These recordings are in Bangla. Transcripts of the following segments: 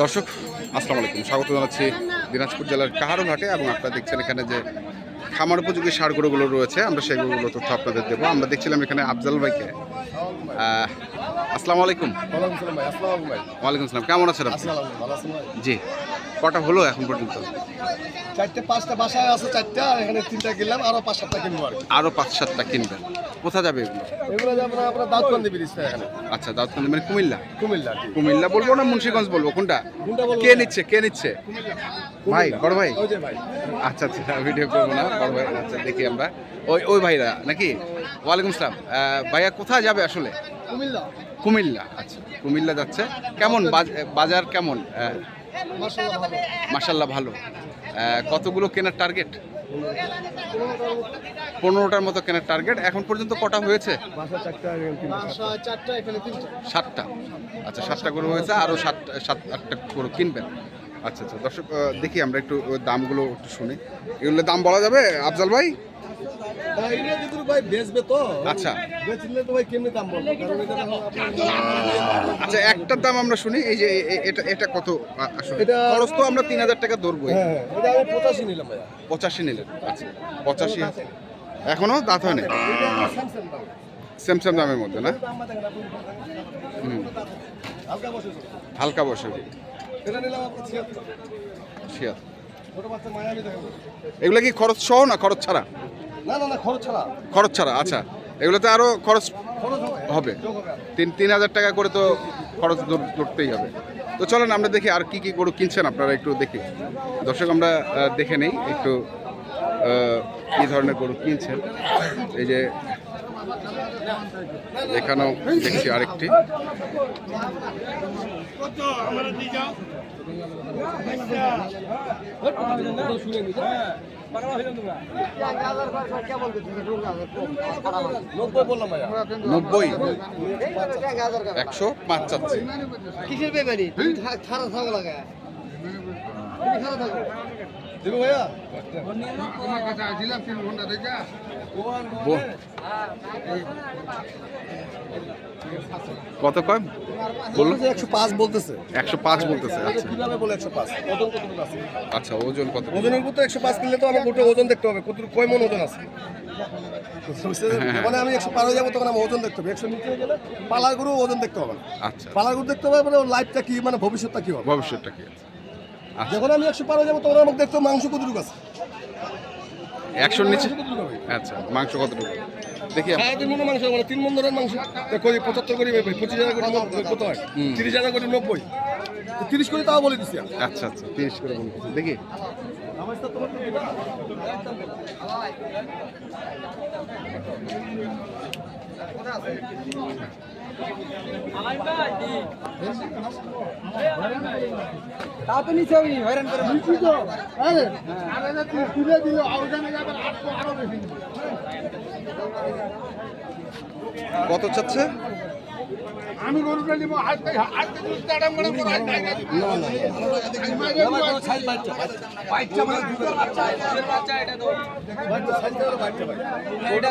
দর্শক আসসালাম আলাইকুম। স্বাগত জানাচ্ছি দিনাজপুর জেলার কাহারোঘাটে এবং আপনারা দেখছেন এখানে যে খামার উপযোগী সার গরুগুলো রয়েছে আমরা সেগুলো তথ্য আপনাদের দেবো। আমরা দেখছিলাম এখানে আফজাল ভাইকে। আসসালামু আলাইকুম। ওয়ালাইকুম ভাই আসসালামু ভাই। ওয়ালাইকুম আসসালাম কেমন আছেন জি। কটা হলো এখন পর্যন্ত? চারটে পাঁচটা বাসায় আছে চারটা আর এখানে তিনটা কিনলাম আরও পাঁচ সাতটা কিনবো আর কি। আরও পাঁচ সাতটা কিনবেন। কোথা যাবে এগুলো? এগুলো যাব না আপনার দাউদকান্দি ব্রিজ এখানে। আচ্ছা দাউদকান্দি মানে কুমিল্লা? কুমিল্লা। কুমিল্লা বলব না মুন্সিগঞ্জ বলব? কোনটা? কে নিচ্ছে কে নিচ্ছে? ভাই বড় ভাই? আচ্ছা আচ্ছা ভিডিও করব না বড় ভাই আচ্ছা দেখি আমরা। ওই ওই ভাইরা নাকি? ওয়ালাইকুম আসসালাম। ভাইয়া কোথায় যাবে আসলে? কুমিল্লা। কুমিল্লা আচ্ছা কুমিল্লা যাচ্ছে। কেমন বাজ- বাজার কেমন? ভালো মাসাল্লাহ ভালো। কতগুলো কেনার টার্গেট পনেরোটার মতো কেনার টার্গেট এখন পর্যন্ত কটা হয়েছে? সাতটা। আচ্ছা সাতটা করে হয়েছে আরও সাত সাত আটটা করে কিনবেন। আচ্ছা আচ্ছা দর্শক দেখি আমরা একটু দামগুলো একটু শুনি। এগুলো দাম বলা যাবে আফজাল ভাই? আচ্ছা। আচ্ছা একটার দাম আমরা শুনি এই যে এটা এটা কত আসলে? খরচ তো আমরা তিন হাজার টাকা ধরবো। হ্যাঁ হ্যাঁ, পঁচাশি নিলাম পঁচাশি নিলেন আচ্ছা পঁচাশি। এখনও দাঁত হয় না স্যামসাং দামের মধ্যে না? হালকা বসে এটা নিলাম আপনার ছিয়াত্তর। ছিয়াত্তর। ছোট বাচ্চা মায়ামি দেখাবো এগুলো কি খরচ সহ না খরচ ছাড়া? না না না খরচ ছাড়া। খরচ ছাড়া আচ্ছা। এগুলোতে আরও খরচ হবে। তিন তিন হাজার টাকা করে তো খরচ ধর- ধরতেই হবে। তো চলেন আমরা দেখি আর কি কি গরু কিনছেন আপনারা একটু দেখি। দর্শক আমরা দেখে নেই একটু কি ধরনের গরু কিনছেন। এই যে এখানেও দেখছি আরেকটি। নব্বই। বললাম ভাইয়া নব্বই একশো পাঁচ চাচ্ছি। কিসের তুমি খারাপ থাকো লাগা তুমি খারাপ থাকো দিব ভাইয়া বো- কত কয়? বলল? একশো পাঁচ বলতেছে। একশো পাঁচ বলতেছে আচ্ছা। কীভাবে বলে একশো পাঁচ? ওজন কতটুকু আছে আচ্ছা ওজন কত ওজনের উপর তো একশো পাঁচ কিনলে তো আমার গোটা ওজন দেখতে হবে। কত কয় মন ওজন আছে? মানে আমি একশো পার হয়ে যাব তখন আমার ওজন দেখতে হবে। একশো নিচে গেলে পালার গরু ওজন দেখতে হবে আচ্ছা। পালার গরু দেখতে হবে মানে লাইফটা কি মানে ভবিষ্যৎটা কি হবে? ভবিষ্যৎটা কি আছে? যখন আমি একশো পার যাব তখন আমাকে দেখতে মাংস কতটুকু আছে। একশোর নিচে? আচ্ছা মাংস কতটুকু? দেখি। সাড়ে তিন মনের মাংস মানে তিন মন ধরেন মাংস এই পঁচাত্তর করি পঁচিশ হাজার নব্বই, কত হয়? তিরিশ হাজার কোটি নব্বই। তিরিশ কোটি তাও বলে দিচ্ছি আচ্ছা আচ্ছা তিরিশ করে বলতেছি দেখি। তা তো নিচে ওই হয়রান করে কত চাচ্ছে আমি গরুটা নিবো আজকে আজকে দুধ দাঁড়াম করে পুরো আজকে বাচ্চা সাইজ। এটা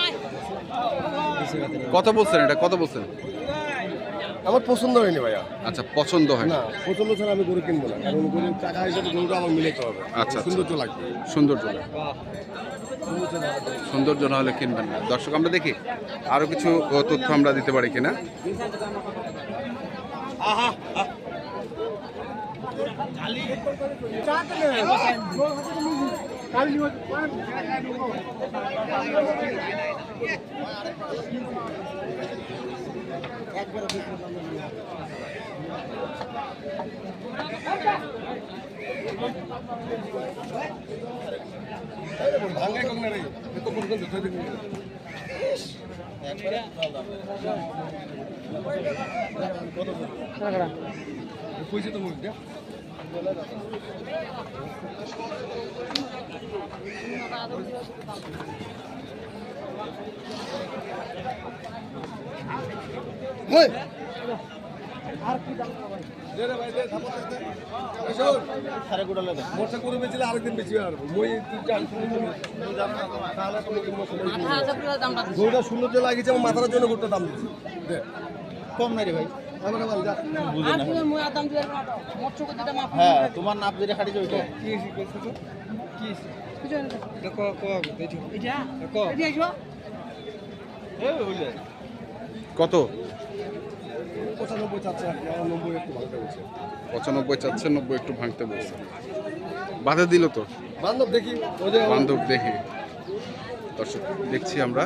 কত বলছেন এটা? কত বলছেন? আমার পছন্দ হয়নি ভাইয়া। আচ্ছা পছন্দ হয় না। পছন্দ ছাড়া আমি গরু কিনবো না। কারণ গরুর টাকা হিসেবে গরুটা আমার মিলাইতে হবে। আচ্ছা, আচ্ছা। সৌন্দর্য লাগবে। সৌন্দর্য না। সৌন্দর্য না হলে কিনবেন না। দর্শক আমরা দেখি আরও কিছু তথ্য আমরা দিতে পারি কিনা। ভাঙ্গাই কোন রে এত পর্যন্ত ধরে দিন পয়সা তো করে বেচলে আরেকদিন বেশি আর মই তুই জান গরুটা সুন্দর যে লাগিয়েছে আমার মাথার জন্য গরুটা দাম দিচ্ছি। দে। কম নাই রে ভাই। হ্যাঁ তোমার নাপ যেটা খাটি ওইটা? কত? কি, আমার নব্বই একটু পঁচানব্বই চাচ্ছে নব্বই একটু ভাঙতে বলছে। বাধা দিল তো? বান্ধব দেখি বান্ধব দেখি। দর্শক দেখছি আমরা।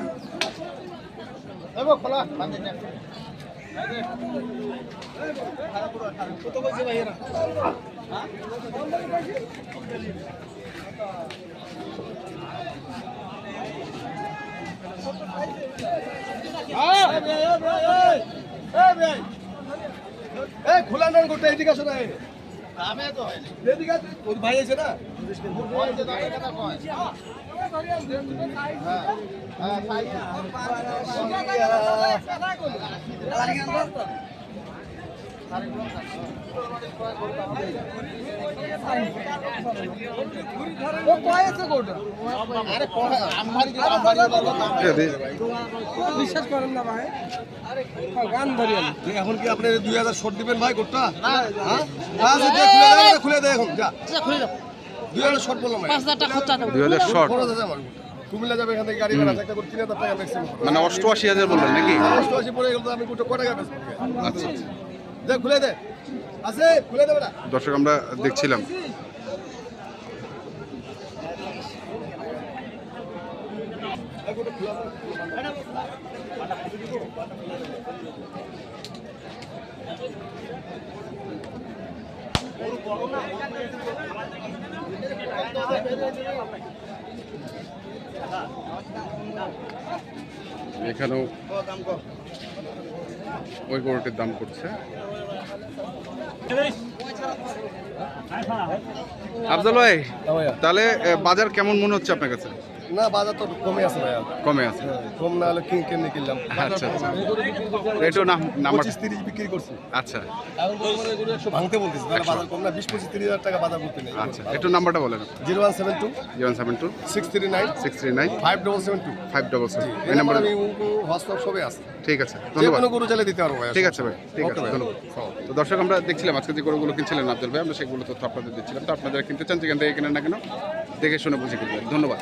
খোলা। খোলা না গোটা এদিকে আসো না এদিকে ভাই আছে না? বিশ্বাস করেন না ভাই। গান ধরি এখন কি আপনি দুই হাজার শর্ট দিবেন ভাই গোটটা হ্যাঁ? আচ্ছা খুলে দে আমাকে খুলে দে এখন যা। শর্ট বললাম ভাই দুই হাজার শর্ট কুমিল্লা যাবে এখান থেকে গাড়ি ভাড়া আছে, একটা করে তিন হাজার টাকা ম্যাক্সিমাম মানে অষ্টআশি হাজার বললেন নাকি? অষ্টআশি পড়ে গেল তো আমি গোটা কটা টাকা বেচবো? আচ্ছা। দে খুলে দে। আছে খুলে দে বেটা। দর্শক আমরা দেখছিলাম। এখানেও ওই গরুটির দাম করছে আফজাল ভাই তাহলে বাজার কেমন মনে হচ্ছে আপনার কাছে? না বাজার তো কমে আছে ভাই কমে আছে। কম না হলে কিন কেমনি কিনলাম। আচ্ছা আচ্ছা। রেটও না নাম্বার পঁচিশ তিরিশ বিক্রি করছি। আচ্ছা। ভাঙতে বলতেছি তাহলে বাজার কম না বিশ পঁচিশ তিরিশ হাজার টাকা বাজার করতে নেই। আচ্ছা একটু নাম্বারটা বলেন zero one seven two zero seven two six three nine six three nine five double seven two. Five double seven. এই নাম্বার আমি হোয়াটসঅ্যাপ সবে আছে। ঠিক আছে ধন্যবাদ। কোনো গরু চাইলে দিতে পারব ভাই ঠিক আছে ভাই ঠিক আছে ধন্যবাদ। তো দর্শক আমরা দেখছিলাম আজকে যে গরুগুলো কিনছিলেন আব্দুল ভাই আমরা সেগুলো তথ্য আপনাদের দিচ্ছিলাম। তো আপনারা কিনতে চান যেখান থেকে কেনেন না কেন দেখে শুনে বুঝে কিনবেন। ধন্যবাদ।